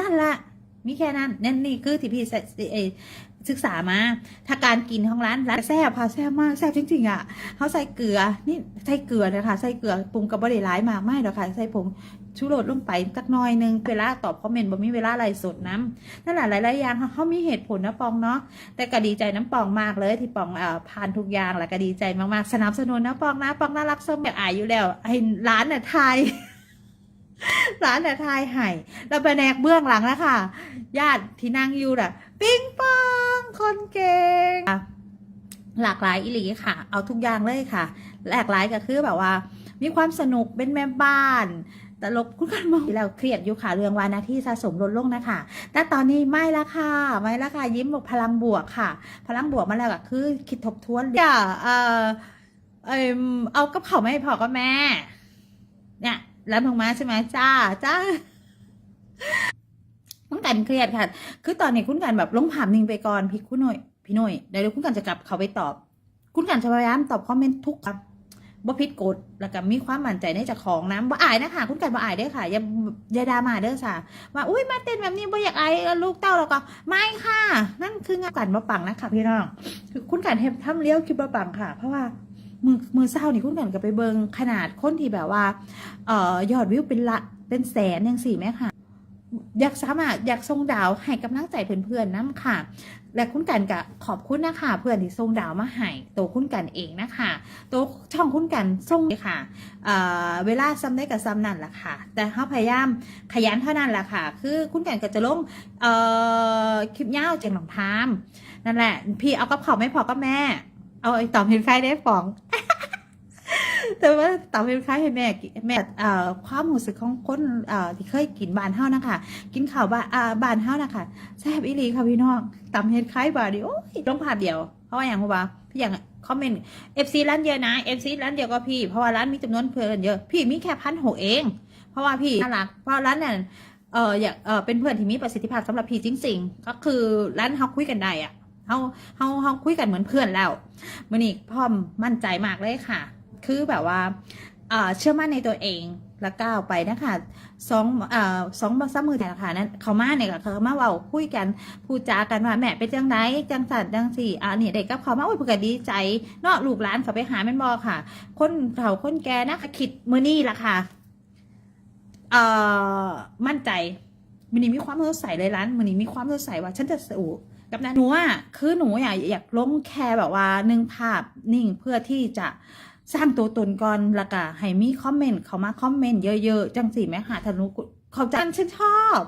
นั่นละมีแค่นั้นนั่นนี่คือที่พี่ศึกษามา ถ้าการกินของร้านร้านแซ่บค่ะแซ่บมากแซ่บจริงๆอะเขาใส่เกลือนี่ใส่เกลือนะคะใส่เกลือปรุงกับบริร้ายมากไม่หรอกค่ะใส่ผงชูรสลงไปสักน่อยหนึงเวลาตอบคอมเมนต์บ่มีเวลาไลฟ์สดน้ำนั่นแหละหลายๆอย่างเขามีเหตุผลนะปองเนาะแต่ก็ดีใจน้ำปองมากเลยที่ปองเอ่อผ่านทุกอย่างแล้วก็ดีใจมากๆสนับสนุนนะปองนะปองน่ารักเสมออายอยู่แล้วไอ้ร้านน่ะไทย ร้านน่ทายไห่แล้วแนกเบื้องหลังนะคะญาติที่นั่งอยู่น่ะ ปิ้งปองคนเก่งหลากหลายอิหลีค่ะ เอาทุกอย่างเลยค่ะ หลากหลายก็คือแบบว่า มีความสนุกเป็นแม่บ้านตลกคุณกันมองแล้วเครียดอยู่ค่ะเรื่องวานาที่สะสมลดลงนะคะ แต่ตอนนี้ไม่ละค่ะไม่ละค่ะยิ้มบอกพลังบวกค่ะ พลังบวกมาแล้วก็คือคิดทบทวนอย่าเออเอมเอากับเขาไม่พอก็แม่ เนี่ย ร้านทองม้าใช่ไหมจ้าจ้าคุณกันเครียดค่ะ คือตอนนี้คุณกันแบบลงผามนิ่งไปก่อนพี่คุณหน่อยพี่หน่อยเดี๋ยวคุณกันจะกลับเขาไปตอบ คุณกันจะพยายามตอบคอมเมนต์ทุกคำบ่ผิดกฎแล้วก็มีความมั่นใจในเจ้าของนะบ่อายนะคะคุณกันบ่อายเด้อค่ะอย่าอย่าดามาเด้อค่ะว่าอุ้ยมาเต้นแบบนี้บ่อยากอายลูกเต้าแล้วก็ไม่ค่ะ นั่นคืองานกันบ่ปังนะคะพี่น้องคือคุณกันเฮ็ดทำเลี้ยวคิดบ่ปังค่ะ เพราะว่า มือมือเศร้านี่คุณกันก็ไปเบิงขนาดคนที่แบบว่าเอ่อยอดวิวเป็นละเป็นแสนยังสี่แม่ค่ะ อยากสามารถอยากส่งดาวให้กำลังใจเพื่อนๆน้ำค่ะ และคุณกันก็ขอบคุณนะคะเพื่อนที่ส่งดาวมาให้ตัวคุณกันเองนะคะตัวช่องคุณกันส่งเลยค่ะเอ่อเวลาซ้ำได้กับซ้ำนั่นแหละค่ะ แต่เขาพยายามขยันเท่านั้นแหละค่ะ คือคุณกันก็จะลงเอ่อคลิปยาวเจียงหนองทามนั่นแหละ พี่เอากับเขาไม่พอก็แม่ เอาไอ้ต่อบเห็นใครได้ฟอง แต่ว่าตามเป็นคล้ายให้แม่กิแม่เอ่อความรู้สึกของคนเอ่อที่เคยกินบานเฮานะคะกินข้าวบ้านอ่าบานเฮานะคะแซ่บอีหลีค่ะพี่น้องตำเฮ็ดคล้ายบาดดิโอ้ยต้องผ่าเดียว เพราะว่าอย่างว่าพี่อย่างคอมเมนต์ FC ร้านเดียวนะ FC ร้านเดียวก็พี่ เพราะว่าร้านมีจำนวนเพื่อนเยอะ พี่มีแค่พันหกเอง เพราะว่าพี่น่ารัก เพราะร้านเนี่ยเอออยากเออเป็นเพื่อนที่มีประสิทธิภาพสำหรับพี่จริงๆ ก็คือร้านเฮาคุยกันได้อะ เฮาเฮาเฮาคุยกันเหมือนเพื่อนแล้วมื่อนี้พ่อมมั่นใจมากเลยค่ะ คือแบบว่าเชื่อมั่นในตัวเองแล้วก้าวไปนะคะสองเอ่อสองสามมือแต่ละค่ะนั้นเขามาเนี่ยเขามาเว่าคุยกันพูดจากันว่าแม่เป็นจังไดจังสันจังสี่อ่านี่เด็กกับเขามาโอ้ยเพื่อดีใจเนาะลูกหลานเขาไปหาแม่นบอค่ะ คนเฒ่าคนแก่นะคะคิดมือนี่ละค่ะเอ่อมั่นใจมันนี้มีความสดใสเลยร้านมันนี้มีความสดใสว่าฉันจะสู่ กับนะหนูอะคือหนูอยากอยากลงแค่แบบว่าหนึ่งภาพนิ่งเพื่อที่จะสร้างตัวตนก่อนล้วก็ให้มีคอมเมนต์เขามาคอมเมนต์เยอะๆ จังสีแม่หาธนุกุเขาจันฉันชอบ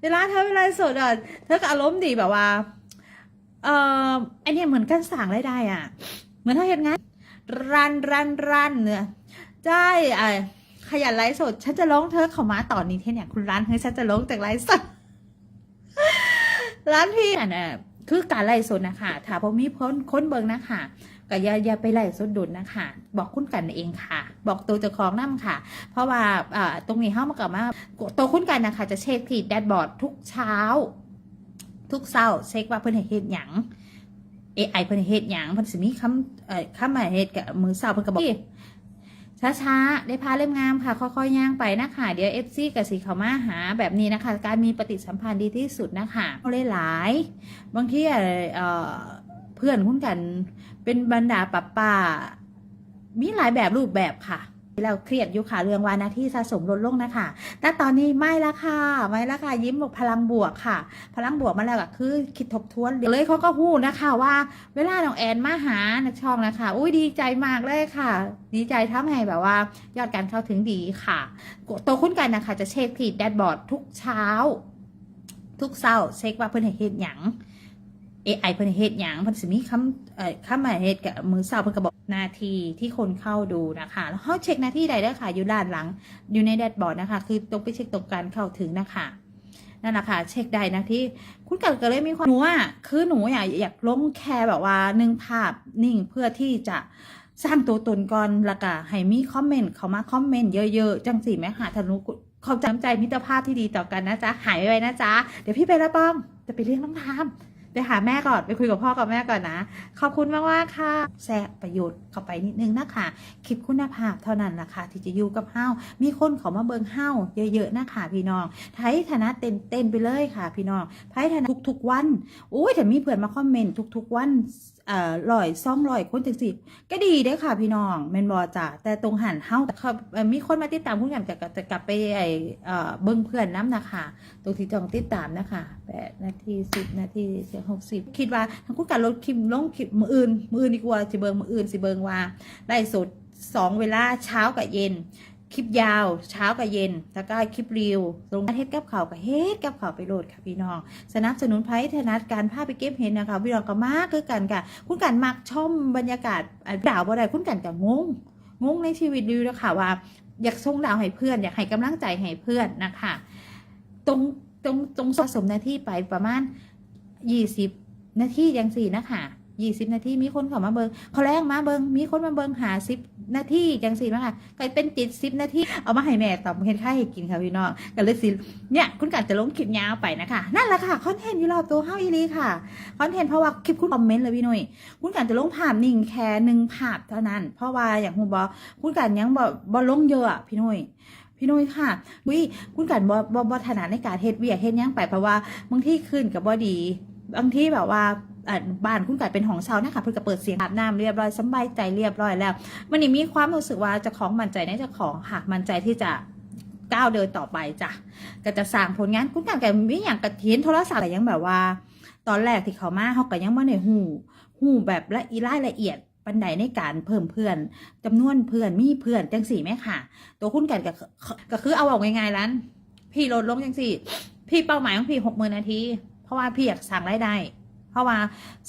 เวลาเธอเวลาสดอะเธอก็อารมณ์ดีแบบว่า เอ่อไอเนี่ยเหมือนกันสั่งรายได้อะ เหมือนเธอเห็นงานรันรันรันเนี่ยใช่ไอขยันไลฟ์สด ฉันจะลงเธอเขามาต่อนนี้เท่เนี่ยคุณร้านเฮ้ยฉันจะลงจากไลฟ์สดร้านพี่อะนะ คือการไลฟ์สดนะคะถ้าพอมีพ้นค้นเบิงนะคะก็อย่าอย่าไปไล่สดดุลนะคะ บอกคุณกันเองค่ะ บอกตัวเจ้าของน้ำค่ะ เพราะว่าตรงนี้เข้ามากับมาตัวคุณกันนะคะ จะเช็คที่แดชบอร์ดทุกเช้า ทุกเช้าเช็คว่าเพิ่นให้เฮ็ดหยังเอไอเพิ่นให้เฮ็ดหยังเพิ่นสิมีคำคำมาเฮ็ดกับมือเช้าเพิ่นก็บอก ช้าๆ ได้พาเล่มงามค่ะ ค่อยๆย่างไปนะคะ เดี๋ยวเอฟซีกับสีขาวมาหาแบบนี้นะคะ การมีปฏิสัมพันธ์ดีที่สุดนะคะเอาเลยหลาย บางทีเอ่อเพื่อนคุณกันเป็นบรรดาปะป้ามีหลายแบบรูปแบบค่ะ เราเครียดอยู่ค่ะเรื่องวานาที่สะสมลดลงนะคะ แต่ตอนนี้ไม่ละค่ะไม่ละค่ะยิ้มบอกพลังบวกค่ะ พลังบวกมาแล้วก็คือคิดทบทวนเลยเขาก็พูดนะคะว่า เวลาน้องแอนมาหาในช่องนะคะ อุ้ยดีใจมากเลยค่ะ ดีใจทำให้แบบว่า ยอดการเข้าถึงดีค่ะ ตัวคุณกันนะคะ จะเช็คที่แดชบอร์ดทุกเช้า ทุกเช้าเช็คว่าเพื่อนให้เฮ็ดหยัง AI เพิ่นเฮ็ดหยังเพิ่นสิมีคำเอ่อคำมาเฮ็ดกับมือเช้าเพิ่นก็บอกนาทีที่คนเข้าดูนะคะ แล้วเฮาเช็คหน้าที่ใดได้ค่ะ อยู่ด้านหลัง อยู่ในแดชบอร์ดนะคะ คือตรงไปเช็คตรงการเข้าถึงนะคะนั่นแหละค่ะเช็คได้นะที่คุณกันก็เลยมีความหนูอะคือหนูอยากอยากลงแค่แบบว่าหนึ่งภาพนิ่งเพื่อที่จะสร้างตัวตนก่อนล้วก็ให้มีคอมเมนต์เขามาคอมเมนต์เยอะๆ จังสิแม่หาธนุกุขอบใจำใจมิตรภาพที่ดีต่อกันนะจ๊ะหายไว้นะจ๊ะ เดี๋ยวพี่ไปละป้องจะไปเลี้ยงน้องทาม ไปหาแม่ก่อนไปคุยกับพ่อกับแม่ก่อนนะ ขอบคุณมากว่าค่ะแทรกประโยชน์เข้าไปนิดนึงนะคะคลิปคุณภาพเท่านั้นนะคะที่จะอยู่กับเฮามีคนเขามาเบิงเฮาเยอะๆนะคะพี่น้องไทยธนะเต็มเต็มๆไปเลยค่ะ พี่น้องไทยธนะทุกๆวันโอ้ยแต่มีเพื่อนมาคอมเมนต์ทุกๆวัน เอ่อร้อยซ่องร้อยคนจังสิก็ดีเด้ค่ะพี่น้องแมนบอจ้ะแต่ตรงหันเฮาเขาเอ่อมีคนมาติดตามคุณกันจะจะกลับไปไอเอ่อเบิ้งเพื่อนน้ำนะคะตรงที่จองติดตามนะคะแปดนาทีสิบนาทีเสียหกสิบคิดว่าทางคุณการลดคลิปลงคลิปมืออื่นมืออื่นดีกว่าสิเบิงมืออื่นสิเบิงว่าไล่สดสองเวลาเช้ากับเย็น คลิปยาวเช้ากับเย็น แล้วก็คลิปรีวลงเฮ็ดกับข่าวกับเฮ็ดกับข่าวไปโหลดค่ะพี่น้อง สนับสนุนไพ่ธนัดการพาไปเก็บเห็ดนะคะพี่น้องก็มากคือกันค่ะ คุณกันมักชมบรรยากาศอะดาวบ่ได้คุณกันกับงงงงในชีวิตดีนะคะว่า อยากส่งดาวให้เพื่อน อยากให้กำลังใจให้เพื่อนนะคะ ตรงตรงตรงสะสมนาทีไปประมาณยี่สิบนาทียังสี่นะคะยี่สิบนาทีมีคนเข้ามาเบิงเขาแรงมาเบิงมีคนมาเบิงหาสิบ นาทียังสี่นะคะกลายเป็นจิตสิบนาทีเอามาให้แม่ตอบเห็นค่าให้กินค่ะพี่น้องกันเลยสิเนี่ยคุณกัดจะลงคลิปยาวไปนะคะนั่นแหละค่ะคอนเทนต์อยู่รอบตัวเฮาอีหลีค่ะคอนเทนต์เพราะว่าคลิปคุณคอมเมนต์เลยพี่นุ่ยคุณกัดจะลงภาพนิ่งแค่หนึ่งภาพเท่านั้น เพราะว่าอย่างคุณบอกคุณกัดยังบอกบอลงเยอะพี่นุ่ยพี่นุ้ยค่ะวิคุณกันบ่บ่บ่ถนัดในการเฮ็ดเวียเฮ็ดหยังไปเพราะว่าบางที่ขึ้นกับบ่ดี บางที่แบบว่า บ้านคุณกันเป็นของเช่านะคะเพิ่นก็เปิดเสียงอาบน้ำเรียบร้อยสบายใจเรียบร้อยแล้ว มันนี่มีความรู้สึกว่าจะของมั่นใจในจ้าของค่ะมั่นใจที่จะก้าวเดินต่อไปจ้ะก็จะสร้างผลงานคุณกันก็มีอย่างกระเทียนโทรศัพท์แต่ยังแบบว่า ตอนแรกที่เขามาเขาก็ยังบ่ได้ฮู้ฮู้แบบละอีรายละเอียดปันใดในการเพิ่มเพื่อนจำนวนเพื่อนมีเพื่อนจังสี่ไหมค่ะ ตัวคุณกันก็ก็คือเอาออกง่ายๆร้านพี่ลดลงจังสี่ พี่เป้าหมายของพี่หกหมื่นนาที เพราะว่าพี่อยากสั่งรายได้ ราะว่า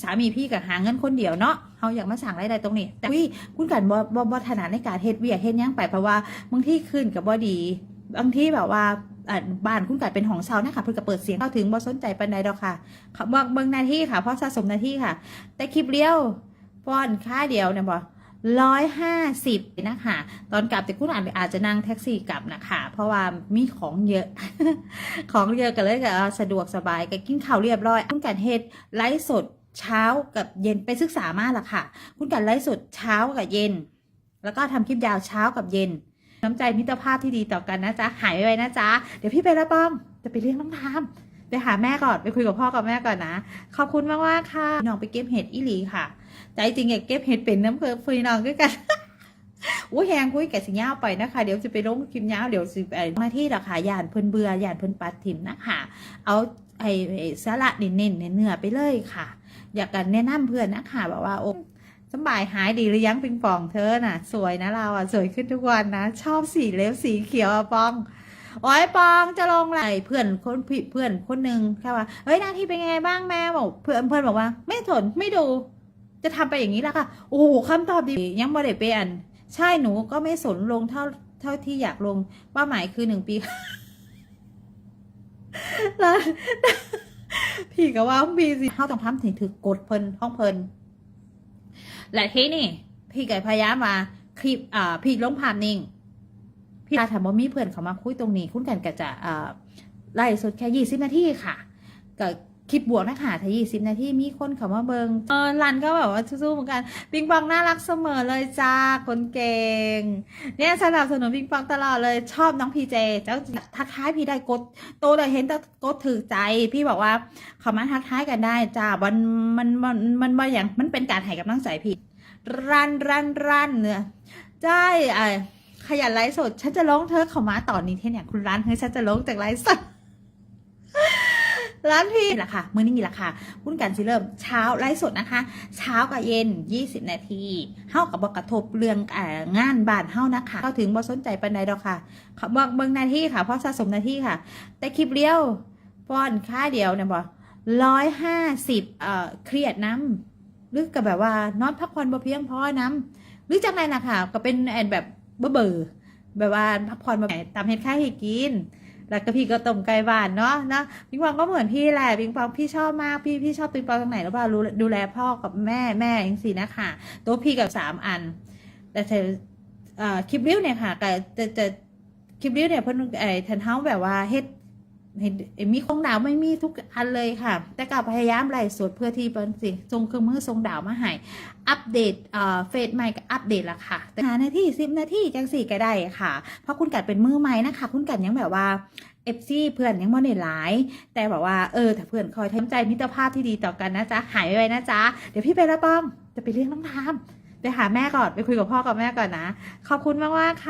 สามีพี่กับหาเงินคนเดียวเนาะเขาอยากมาสั่งรายได้ตรงนี้ แต่วิคุณกันบ่บ่บ่ถนัดในการเฮ็ดเวียกเฮ็ดยังไปเพราะว่าบางที่ขึ้นกับบ่ดีบางที่แบบว่าบ้านคุณกันเป็นของเช่านะคะเพื่อกเปิดเสียงเข้าถึงบ่สนใจปานใดดอกค่ะเขาบเบิ่งหนาที่ค่ะเพราะสะสมหนาที่ค่ะ แต่คลิปเลี้ยวป้อนค่าเดียวเนี่ยบ่ ร้อยห้าสิบนะคะตอนกลับแต่คุณอาจอาจจะนั่งแท็กซี่กลับนะคะเพราะว่ามีของเยอะ ของเยอะกันเลยก็สะดวกสบายก็กินข้าวเรียบร้อยคุณกันเฮ็ดไลฟ์สดเช้ากับเย็นไปศึกษามาละค่ะ คุณกันไลฟ์สดเช้ากับเย็น แล้วก็ทำคลิปยาวเช้ากับเย็น น้ำใจมิตรภาพที่ดีต่อกันนะจ๊ะหายไว้นะจ๊ะเดี๋ยวพี่ไปละป้อมจะไปเลี้ยงน้องทามไปหาแม่ก่อนไปคุยกับพ่อกับแม่ก่อนนะ ขอบคุณมากว่าค่ะน้องไปเก็บเห็ดอีหลีค่ะ ใจจริงอยากเก็บเห็ดเป็นน้ำเพอฟรีน้องด้วยกันอุ้ยแหงคุยแกสิงยาวไปนะคะ เดี๋ยวจะไปลงคลิปยาวเดี๋ยวสิไปมาที่ราคายานเพิ่นเบื่อยานเพิ่นปัดถิ่มนะคะเอาไอ้สาระเน้นๆเนื้อไปเลยค่ะ อยากกันแนะนำเพื่อนนะคะแบบว่าโอ้สำบายหายดีหรือยังปิงปองเธอน่ะ สวยนะเราอะสวยขึ้นทุกวันนะ ชอบสีเล็บสีเขียวอะปองโอ้ยปองจะลงไรเพื่อนคนเพื่อนคนหนึ่งแค่ว่าเฮ้ยหน้าที่เป็นไงบ้างแม่บอกเพื่อนเพื่อนบอกว่า ไม่สนไม่ดู จะทำไปอย่างนี้ละค่ะ โอ้โหคำตอบดียังบ่ได้เปลี่ยนใช่หนูก็ไม่สนลงเท่าเท่าที่อยากลงเป้าหมายคือหนึ่งปีแล้วพี่ก็ว่าพี่สิเขาต้องทำถึงถือกดเพลินห้องเพลินและที่นี่ พี่ก็พยายามมาคลิปอ่าพี่ลงภาพนิ่ง พี่ถามว่ามีเพื่อนเขามาคุยตรงนี้ คุณกันก็จะอ่าไล่สดแค่ยี่สิบนาทีค่ะก็ คลิปบวกนะคะถ้ายี่สิบนาทีมีคนเขามาเบิงเออรันก็แบบว่าสู้ๆเหมือนกันปิงปองน่ารักเสมอเลยจ้าคนเก่ง เนี่ยสนับสนุนปิงปองตลอดเลยชอบน้องพีเจเจ้าทักทายพี่ได้กดโตเลยเห็นแต่กดถือใจ พี่บอกว่าเขามาทักทายกันได้จ้ามันมันมันมันมันอย่างมันเป็นการให้กำลังใจพี่รันรันรันเนี่ยใช่ไอขยันไลฟ์สดฉันจะร้องเธอเขามาต่อนนี้เท่เนี่ยคุณร้านเฮ้ยฉันจะร้องจากไลฟ์สด ร้านพี่นี่ะค่ะมื้อนี้นี่แหละค่ะคุณกันสิเริ่มเช้าไลฟ์สดนะคะ เช้ากับเย็น 20 นาทีเฮากับบอกกระทบเรื่องงานบ้านเฮานะคะเข้าถึงบ่สนใจปันใดดอกค่ะขาบอกเบิ่งนาที่ค่ะ เพราะสะสมนาที่ค่ะ แต่คลิปเลี้ยวป้อนค่าเดียวเนี่ยบ่ร้อยห้าสิบเอ่อเครียดน้ำหรือกับแบบว่านอนพักผ่อนบ่เพียงพอน้ำหรือจากนั้นะคะก็เป็นแอนแบบเบื่อแบบว่าพักผ่อนมาตามเฮ็ดค่าให้กิน แล้วก็พี่ก็ต้มไก่บ้านเนาะนะปิงปองก็เหมือนพี่แหละปิงปองพี่ชอบมากพี่พี่ชอบปิงปองตรงไหนหรือเปล่ารู้ดูแลพ่อกับแม่แม่เองสินะคะตัวพี่กับสามอัน แต่เธอเอ่อคลิปริ้วเนี่ยค่ะแต่จะจะคลิปริ้วเนี่ยเพิ่นไอ้ทันเท้าแบบว่าเฮ็ด เอมมีคงดาวไม่มีทุกอันเลยค่ะ แต่ก็พยายามไล่สดเพื่อที่เป็นสิทรงเครื่องมือทรงดาวมาให้อัปเดตเอ่อเฟซใหม่ก็อัปเดตละค่ะ แต่หานาทีสิบนาทีจังสี่ก็ได้ค่ะ เพราะคุณกัดเป็นมือใหม่นะคะ คุณกัดยังแบบว่าเอฟซีเพื่อนยังไม่ได้หลาย แต่แบบว่าเออถ้าเพื่อนคอยทำใจมิตรภาพที่ดีต่อกันนะจ๊ะหายไว้นะจ๊ะเดี๋ยวพี่ไปละป้อมจะไปเรียกน้องทามไปหาแม่ก่อนไปคุยกับพ่อกับแม่ก่อนนะ ขอบคุณมากๆค่ะ